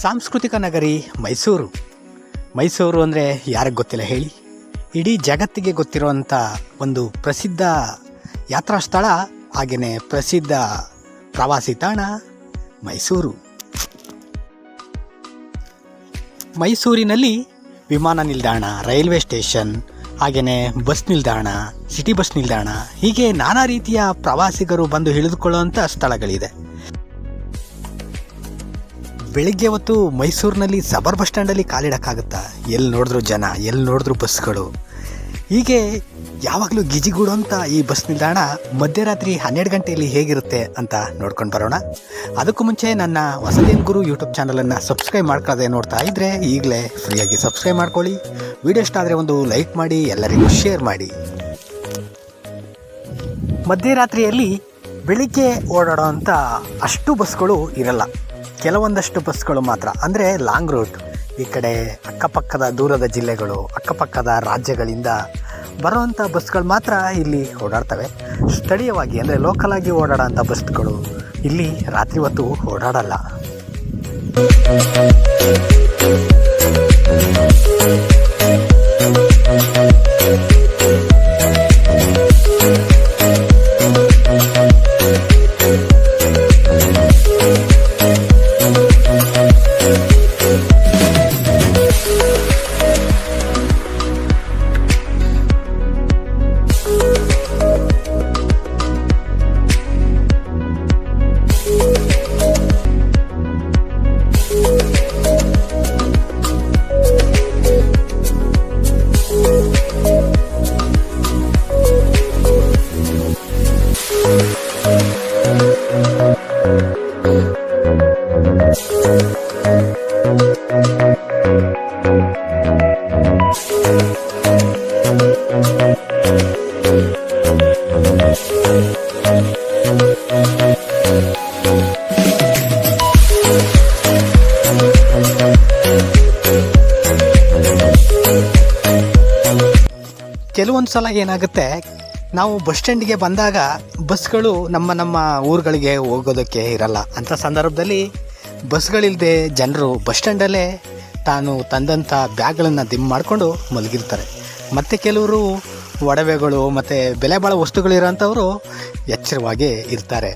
ಸಾಂಸ್ಕೃತಿಕ ನಗರಿ ಮೈಸೂರು. ಮೈಸೂರು ಅಂದರೆ ಯಾರಿಗೆ ಗೊತ್ತಿಲ್ಲ ಹೇಳಿ. ಇಡೀ ಜಗತ್ತಿಗೆ ಗೊತ್ತಿರುವಂಥ ಒಂದು ಪ್ರಸಿದ್ಧ ಯಾತ್ರಾ ಸ್ಥಳ ಹಾಗೆಯೇ ಪ್ರಸಿದ್ಧ ಪ್ರವಾಸಿ ತಾಣ ಮೈಸೂರು. ಮೈಸೂರಿನಲ್ಲಿ ವಿಮಾನ ನಿಲ್ದಾಣ, ರೈಲ್ವೆ ಸ್ಟೇಷನ್ ಹಾಗೆಯೇ ಬಸ್ ನಿಲ್ದಾಣ, ಸಿಟಿ ಬಸ್ ನಿಲ್ದಾಣ ಹೀಗೆ ನಾನಾ ರೀತಿಯ ಪ್ರವಾಸಿಗರು ಬಂದು ಹಿಡಿದುಕೊಳ್ಳುವಂಥ ಸ್ಥಳಗಳಿದೆ. ಬೆಳಿಗ್ಗೆ ಹೊತ್ತು ಮೈಸೂರಿನಲ್ಲಿ ಸಬರ್ ಬಸ್ ಸ್ಟ್ಯಾಂಡಲ್ಲಿ ಕಾಲಿಡೋಕ್ಕಾಗುತ್ತಾ? ಎಲ್ಲಿ ನೋಡಿದ್ರು ಜನ ಎಲ್ಲಿ ನೋಡಿದ್ರು ಬಸ್ಗಳು? ಹೀಗೆ ಯಾವಾಗಲೂ ಗಿಜಿಗೂಡುವಂಥ ಈ ಬಸ್ ನಿಲ್ದಾಣ ಮಧ್ಯರಾತ್ರಿ ಹನ್ನೆರಡು ಗಂಟೆಯಲ್ಲಿ ಹೇಗಿರುತ್ತೆ ಅಂತ ನೋಡ್ಕೊಂಡು ಬರೋಣ. ಅದಕ್ಕೂ ಮುಂಚೆ ನನ್ನ ವಸದೇನ್ ಗುರು ಯೂಟ್ಯೂಬ್ ಚಾನಲನ್ನು ಸಬ್ಸ್ಕ್ರೈಬ್ ಮಾಡ್ಕೊಳ್ಳದೆ ನೋಡ್ತಾ ಇದ್ದರೆ ಈಗಲೇ ಫ್ರೀಯಾಗಿ ಸಬ್ಸ್ಕ್ರೈಬ್ ಮಾಡ್ಕೊಳ್ಳಿ. ವಿಡಿಯೋ ಇಷ್ಟ ಆದರೆ ಒಂದು ಲೈಕ್ ಮಾಡಿ, ಎಲ್ಲರಿಗೂ ಶೇರ್ ಮಾಡಿ. ಮಧ್ಯರಾತ್ರಿಯಲ್ಲಿ ಬೆಳಿಗ್ಗೆ ಓಡಾಡೋವಂಥ ಅಷ್ಟು ಬಸ್ಗಳು ಇರಲ್ಲ. ಕೆಲವೊಂದಷ್ಟು ಬಸ್ಗಳು ಮಾತ್ರ. ಅಂದರೆ ಲಾಂಗ್ ರೂಟ್. ಈ ಕಡೆ ಅಕ್ಕಪಕ್ಕದ ದೂರದ ಜಿಲ್ಲೆಗಳು, ಅಕ್ಕಪಕ್ಕದ ರಾಜ್ಯಗಳಿಂದ ಬರುವಂಥ ಬಸ್ಗಳು ಮಾತ್ರ ಇಲ್ಲಿ ಓಡಾಡ್ತವೆ. ಸ್ಥಳೀಯವಾಗಿ ಅಂದರೆ ಲೋಕಲ್ ಆಗಿ ಓಡಾಡೋಂಥ ಬಸ್ಗಳು ಇಲ್ಲಿ ರಾತ್ರಿ ಹೊತ್ತು ಓಡಾಡಲ್ಲ. ಕೆಲವೊಂದು ಸಲ ಏನಾಗುತ್ತೆ, ನಾವು ಬಸ್ ಸ್ಟ್ಯಾಂಡಿಗೆ ಬಂದಾಗ ಬಸ್ಗಳು ನಮ್ಮ ನಮ್ಮ ಊರುಗಳಿಗೆ ಹೋಗೋದಕ್ಕೆ ಇರಲ್ಲ. ಅಂಥ ಸಂದರ್ಭದಲ್ಲಿ ಬಸ್ಗಳಿಲ್ಲದೆ ಜನರು ಬಸ್ ಸ್ಟ್ಯಾಂಡಲ್ಲೇ ತಾನು ತಂದಂಥ ಬ್ಯಾಗ್ಗಳನ್ನು ದಿಮ್ ಮಾಡಿಕೊಂಡು ಮಲಗಿರ್ತಾರೆ. ಮತ್ತು ಕೆಲವರು ಒಡವೆಗಳು ಮತ್ತು ಬೆಲೆ ಬಾಳೋ ವಸ್ತುಗಳಿರೋಂಥವರು ಎಚ್ಚರವಾಗಿ ಇರ್ತಾರೆ.